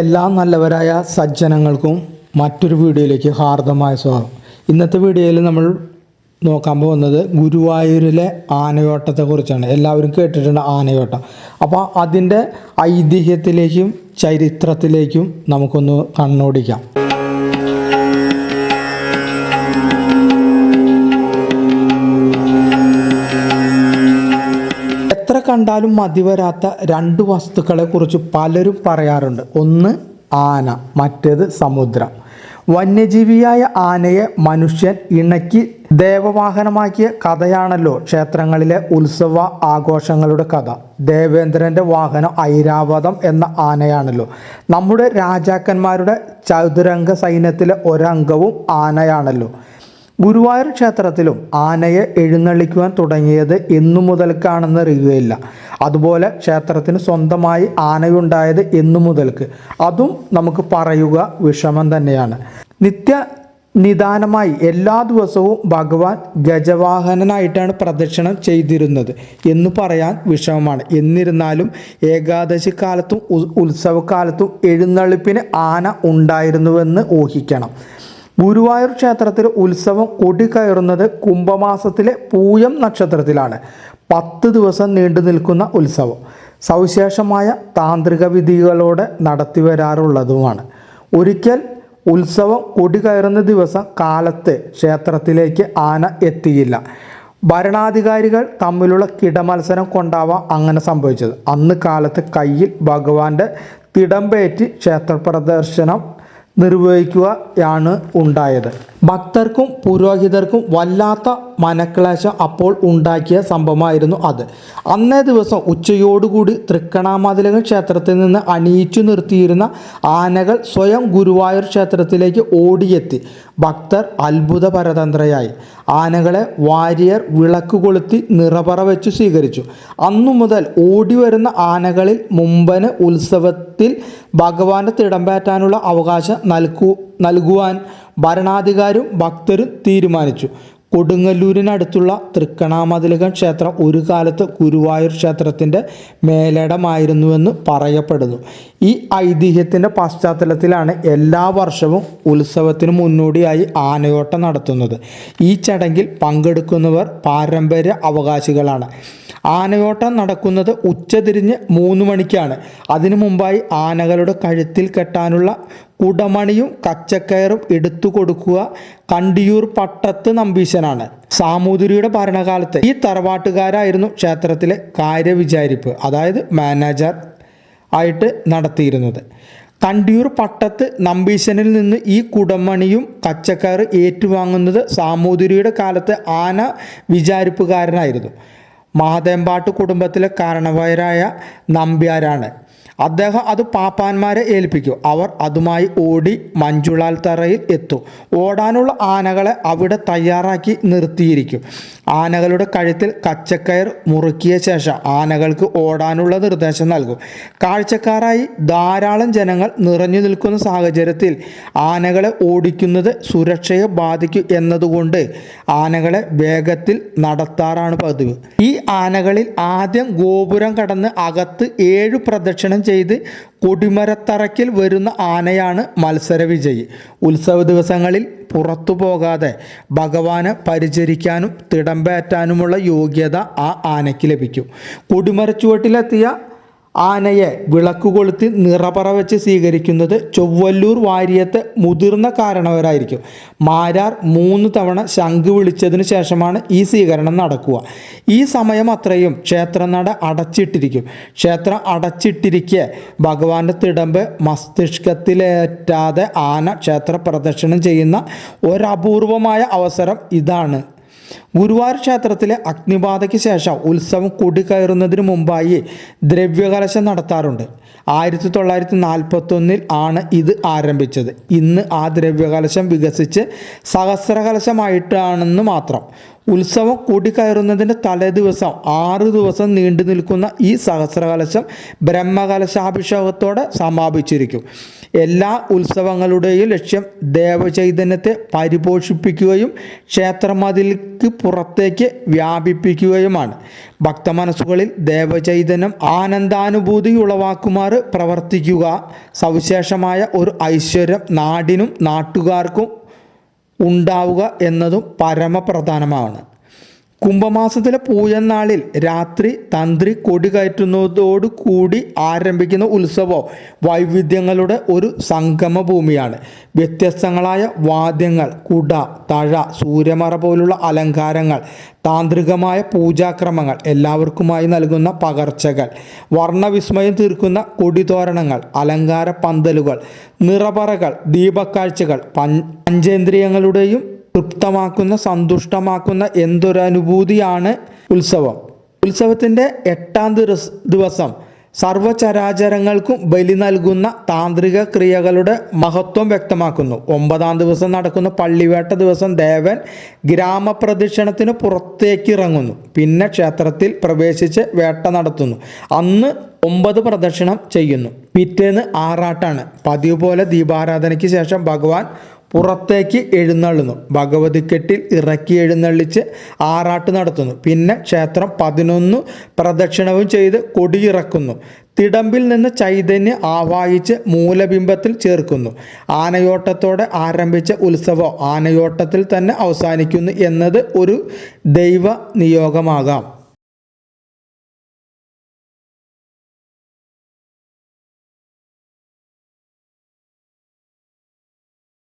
എല്ലാ നല്ലവരായ സജ്ജനങ്ങൾക്കും മറ്റൊരു വീഡിയോയിലേക്ക് ഹാർദമായ സ്വാഗതം. ഇന്നത്തെ വീഡിയോയിൽ നമ്മൾ നോക്കാൻ പോകുന്നത് ഗുരുവായൂരിലെ ആനയോട്ടത്തെക്കുറിച്ചാണ്. എല്ലാവരും കേട്ടിട്ടുണ്ട് ആനയോട്ടം. അപ്പോൾ അതിന്റെ ഐതിഹ്യത്തിലേക്കും ചരിത്രത്തിലേക്കും നമുക്കൊന്ന് കണ്ണോടിക്കാം. എത്ര കണ്ടാലും മതി വരാത്ത രണ്ട് വസ്തുക്കളെ കുറിച്ച് പലരും പറയാറുണ്ട്. ഒന്ന് ആന മറ്റേത് സമുദ്രം. വന്യജീവിയായ ആനയെ മനുഷ്യൻ ഇണക്കി ദേവവാഹനമാക്കിയ കഥയാണല്ലോ ക്ഷേത്രങ്ങളിലെ ഉത്സവ ആഘോഷങ്ങളുടെ കഥ. ദേവേന്ദ്രന്റെ വാഹനം ഐരാവതം എന്ന ആനയാണല്ലോ. നമ്മുടെ രാജാക്കന്മാരുടെ ചതുരംഗ സൈന്യത്തിലെ ഒരംഗവും ആനയാണല്ലോ. ഗുരുവായൂർ ക്ഷേത്രത്തിലും ആനയെ എഴുന്നള്ളിക്കുവാൻ തുടങ്ങിയത് എന്നു മുതൽക്കാണെന്ന് അറിയുകയില്ല. അതുപോലെ ക്ഷേത്രത്തിന് സ്വന്തമായി ആനയുണ്ടായത് എന്നു മുതൽക്ക്. അതും നമുക്ക് പറയുക വിഷമം തന്നെയാണ്. നിത്യ നിദാനമായി എല്ലാ ദിവസവും ഭഗവാൻ ഗജവാഹനനായിട്ടാണ് പ്രദക്ഷിണം ചെയ്തിരുന്നത് എന്ന് പറയാൻ വിഷമമാണ്. എന്നിരുന്നാലും ഏകാദശി കാലത്തും ഉത്സവകാലത്തും എഴുന്നള്ളിപ്പിന് ആന ഉണ്ടായിരുന്നുവെന്ന് ഊഹിക്കണം. ഗുരുവായൂർ ക്ഷേത്രത്തിൽ ഉത്സവം കൊടി കയറുന്നത് കുംഭമാസത്തിലെ പൂയം നക്ഷത്രത്തിലാണ്. പത്ത് ദിവസം നീണ്ടു നിൽക്കുന്ന ഉത്സവം. സവിശേഷമായ താന്ത്രിക വിധികളോടെ നടത്തി വരാറുള്ളതുമാണ്. ഒരിക്കൽ ഉത്സവം കൊടികയറുന്ന ദിവസം കാലത്ത് ക്ഷേത്രത്തിലേക്ക് ആന എത്തിയില്ല. ഭരണാധികാരികൾ തമ്മിലുള്ള കിടമത്സരം കൊണ്ടാവാം അങ്ങനെ സംഭവിച്ചത്. അന്ന് കാലത്ത് കയ്യിൽ ഭഗവാന്റെ തിടമ്പേറ്റി ക്ഷേത്ര പ്രദർശനം നിർവഹിക്കുകയാണ് ഉണ്ടായത്. ഭക്തർക്കും പുരോഹിതർക്കും വല്ലാത്ത മനക്ലേശം അപ്പോൾ ഉണ്ടാക്കിയ സംഭവമായിരുന്നു അത്. അന്നേ ദിവസം ഉച്ചയോടുകൂടി തൃക്കണാമതിലകൾ ക്ഷേത്രത്തിൽ നിന്ന് അണിയിച്ചു നിർത്തിയിരുന്ന ആനകൾ സ്വയം ഗുരുവായൂർ ക്ഷേത്രത്തിലേക്ക് ഓടിയെത്തി. ഭക്തർ അത്ഭുത പരതന്ത്രയായി. ആനകളെ വാരിയർ വിളക്ക് കൊളുത്തി നിറപറ വെച്ച് സ്വീകരിച്ചു. അന്നു മുതൽ ഓടി വരുന്ന ആനകളിൽ മുമ്പന് ഉത്സവത്തിൽ ഭഗവാന്റെ തിടമ്പേറ്റാനുള്ള അവകാശം നൽകു നൽകുവാൻ ഭരണാധികാരും ഭക്തരും തീരുമാനിച്ചു. കൊടുങ്ങല്ലൂരിനടുത്തുള്ള തൃക്കണാമതിലകൻ ക്ഷേത്രം ഒരു കാലത്ത് ഗുരുവായൂർ ക്ഷേത്രത്തിന്റെ മേലടമായിരുന്നുവെന്ന് പറയപ്പെടുന്നു. ഈ ഐതിഹ്യത്തിന്റെ പശ്ചാത്തലത്തിലാണ് എല്ലാ വർഷവും ഉത്സവത്തിന് മുന്നോടിയായി ആനയോട്ടം നടത്തുന്നത്. ഈ ചടങ്ങിൽ പങ്കെടുക്കുന്നവർ പാരമ്പര്യ അവകാശികളാണ്. ആനയോട്ടം നടക്കുന്നത് ഉച്ചതിരിഞ്ഞ് മൂന്ന് മണിക്കാണ്. അതിനു മുമ്പായി ആനകളുടെ കഴുത്തിൽ കെട്ടാനുള്ള കുടമണിയും കച്ചക്കയറും എടുത്തു കൊടുക്കുക കണ്ടിയൂർ പട്ടത്ത് നമ്പീശനാണ്. സാമൂതിരിയുടെ ഭരണകാലത്ത് ഈ തറവാട്ടുകാരായിരുന്നു ക്ഷേത്രത്തിലെ കാര്യവിചാരിപ്പ് അതായത് മാനേജർ ആയിട്ട് നടത്തിയിരുന്നത്. കണ്ടിയൂർ പട്ടത്ത് നമ്പീശനിൽ നിന്ന് ഈ കുടമണിയും കച്ചക്കയർ ഏറ്റുവാങ്ങുന്നത് സാമൂതിരിയുടെ കാലത്ത് ആന വിചാരിപ്പുകാരനായിരുന്നു. മാതേമ്പാട്ട് കുടുംബത്തിലെ കാരണവരായ നമ്പ്യാരാണ്. അദ്ദേഹം അത് പാപ്പാന്മാരെ ഏൽപ്പിക്കും. അവർ അതുമായി ഓടി മഞ്ചുളാൽ തറയിൽ എത്തും. ഓടാനുള്ള ആനകളെ അവിടെ തയ്യാറാക്കി നിർത്തിയിരിക്കും. ആനകളുടെ കഴുത്തിൽ കച്ചക്കയർ മുറുക്കിയ ശേഷം ആനകൾക്ക് ഓടാനുള്ള നിർദ്ദേശം നൽകും. കാഴ്ചക്കാരായി ധാരാളം ജനങ്ങൾ നിറഞ്ഞു നിൽക്കുന്ന സാഹചര്യത്തിൽ ആനകളെ ഓടിക്കുന്നത് സുരക്ഷയെ ബാധിക്കും എന്നതുകൊണ്ട് ആനകളെ വേഗത്തിൽ നടത്താറാണ് പതിവ്. ഈ ആനകളിൽ ആദ്യം ഗോപുരം കടന്ന് അകത്ത് ഏഴു പ്രദക്ഷിണം ചെയ്ത് കൊടിമരത്തറക്കിൽ വരുന്ന ആനയാണ് മത്സര വിജയി ഉത്സവ ദിവസങ്ങളിൽ പുറത്തു പോകാതെ ഭഗവാനെ പരിചരിക്കാനും തിടമ്പേറ്റാനുമുള്ള യോഗ്യത ആ ആനയ്ക്ക് ലഭിക്കും. കൊടിമരച്ചുവട്ടിലെത്തിയ ആനയെ വിളക്കുകൊളുത്ത് നിറപറ വെച്ച് സ്വീകരിക്കുന്നത് ചൊവ്വല്ലൂർ വാര്യത്തെ മുതിർന്ന കാരണവരായിരിക്കും. മാരാർ മൂന്ന് തവണ ശംഖ് വിളിച്ചതിന് ശേഷമാണ് ഈ സ്വീകരണം നടക്കുക. ഈ സമയം അത്രയും ക്ഷേത്രനട അടച്ചിട്ടിരിക്കും. ക്ഷേത്രം അടച്ചിട്ടിരിക്കെ ഭഗവാന്റെ തിടമ്പ് മസ്തിഷ്കത്തിലേറ്റാതെ ആന ക്ഷേത്ര പ്രദക്ഷിണം ചെയ്യുന്ന ഒരപൂർവമായ അവസരം ഇതാണ്. ഗുരുവായൂർ ക്ഷേത്രത്തിലെ അഗ്നിബാധയ്ക്ക് ശേഷം ഉത്സവം കൊടികയറുന്നതിന് മുമ്പായി ദ്രവ്യകലശം നടത്താറുണ്ട്. ആയിരത്തി തൊള്ളായിരത്തി നാൽപ്പത്തൊന്നിൽ ആണ് ഇത് ആരംഭിച്ചത്. ഇന്ന് ആ ദ്രവ്യകലശം വികസിച്ച് സഹസ്രകലശമായിട്ടാണെന്ന് മാത്രം. ഉത്സവം കൂടിക്കയറുന്നതിന്റെ തലേദിവസം ആറ് ദിവസം നീണ്ടു നിൽക്കുന്ന ഈ സഹസ്രകലശം ബ്രഹ്മകലശാഭിഷേകത്തോടെ സമാപിച്ചിരിക്കും. എല്ലാ ഉത്സവങ്ങളുടെയും ലക്ഷ്യം ദേവചൈതന്യത്തെ പരിപോഷിപ്പിക്കുകയും ക്ഷേത്രമതിൽക്ക് പുറത്തേക്ക് വ്യാപിപ്പിക്കുകയുമാണ്. ഭക്തമനസ്സുകളിൽ ദേവചൈതന്യം ആനന്ദാനുഭൂതി ഉളവാക്കുമാറ് പ്രവർത്തിക്കുക. സവിശേഷമായ ഒരു ഐശ്വര്യം നാടിനും നാട്ടുകാർക്കും ഉണ്ടാവുക എന്നതും പരമപ്രധാനമാണ്. കുംഭമാസത്തിലെ പൂജനാളിൽ രാത്രി തന്ത്രി കൊടി കയറ്റുന്നതോടുകൂടി ആരംഭിക്കുന്ന ഉത്സവം വൈവിധ്യങ്ങളുടെ ഒരു സംഗമ ഭൂമിയാണ് വ്യത്യസ്തങ്ങളായ വാദ്യങ്ങൾ കുട തഴ സൂര്യമറ പോലുള്ള അലങ്കാരങ്ങൾ താന്ത്രികമായ പൂജാക്രമങ്ങൾ എല്ലാവർക്കുമായി നൽകുന്ന പകർച്ചകൾ വർണവിസ്മയം തീർക്കുന്ന കൊടിതോരണങ്ങൾ അലങ്കാര പന്തലുകൾ നിറപറകൾ ദീപക്കാഴ്ചകൾ പഞ്ച പഞ്ചേന്ദ്രിയങ്ങളുടെയും തൃപ്തമാക്കുന്ന സന്തുഷ്ടമാക്കുന്ന എന്തൊരനുഭൂതിയാണ് ഉത്സവം? ഉത്സവത്തിന്റെ എട്ടാം ദിവസ സർവചരാചരങ്ങൾക്കും ബലി നൽകുന്ന താന്ത്രിക ക്രിയകളുടെ മഹത്വം വ്യക്തമാക്കുന്നു. ഒമ്പതാം ദിവസം നടക്കുന്ന പള്ളിവേട്ട ദിവസം ദേവൻ ഗ്രാമപ്രദക്ഷിണത്തിന് പുറത്തേക്ക് ഇറങ്ങുന്നു പിന്നെ ക്ഷേത്രത്തിൽ പ്രവേശിച്ച് വേട്ട നടത്തുന്നു. അന്ന് ഒമ്പത് പ്രദക്ഷിണം ചെയ്യുന്നു. പിറ്റേന്ന് ആറാട്ടാണ്. പതിവ് പോലെ ദീപാരാധനയ്ക്ക് ശേഷം ഭഗവാൻ പുറത്തേക്ക് എഴുന്നള്ളുന്നു. ഭഗവതിക്കെട്ടിൽ ഇറക്കി എഴുന്നള്ളിച്ച് ആറാട്ട് നടത്തുന്നു. പിന്നെ ക്ഷേത്രം പതിനൊന്ന് പ്രദക്ഷിണവും ചെയ്ത് കൊടിയിറക്കുന്നു. തിടമ്പിൽ നിന്ന് ചൈതന്യം ആവാഹിച്ച് മൂലബിംബത്തിൽ ചേർക്കുന്നു. ആനയോട്ടത്തോടെ ആരംഭിച്ച ഉത്സവം ആനയോട്ടത്തിൽ തന്നെ അവസാനിക്കുന്നു എന്നത് ഒരു ദൈവ നിയോഗമാകാം.